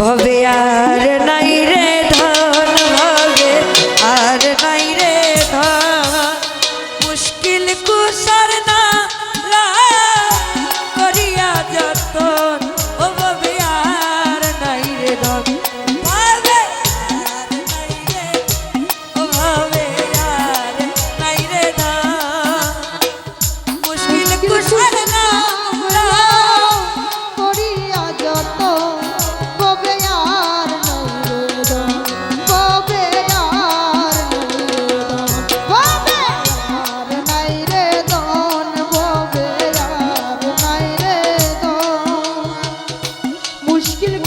ભવ્યાર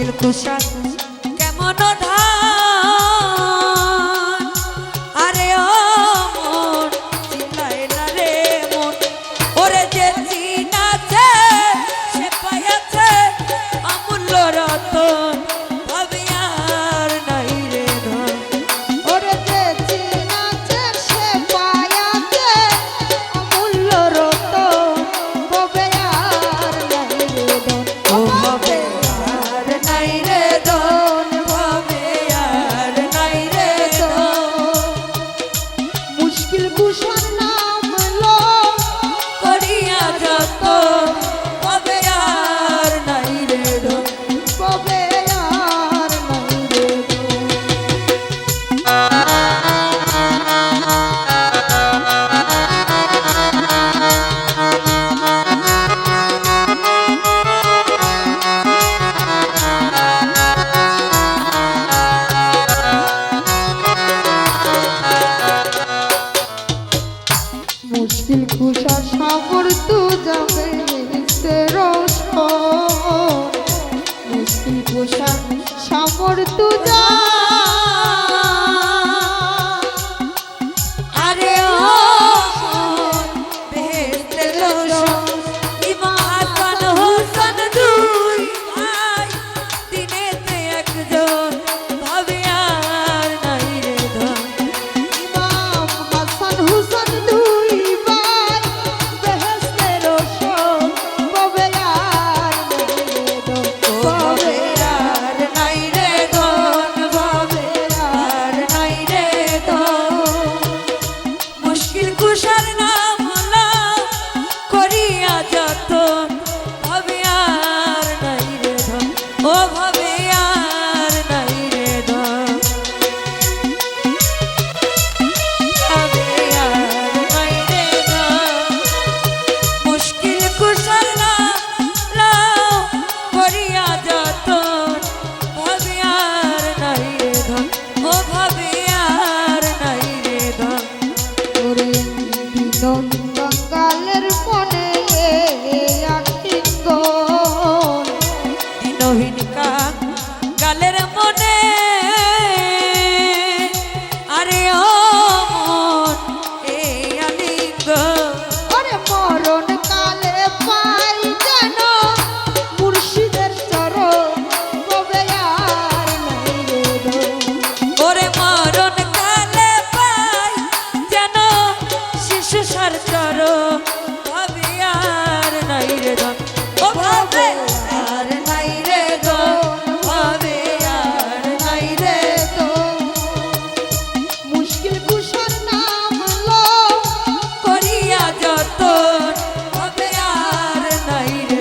el cruzado নাই রে সামর তু যা i don't aire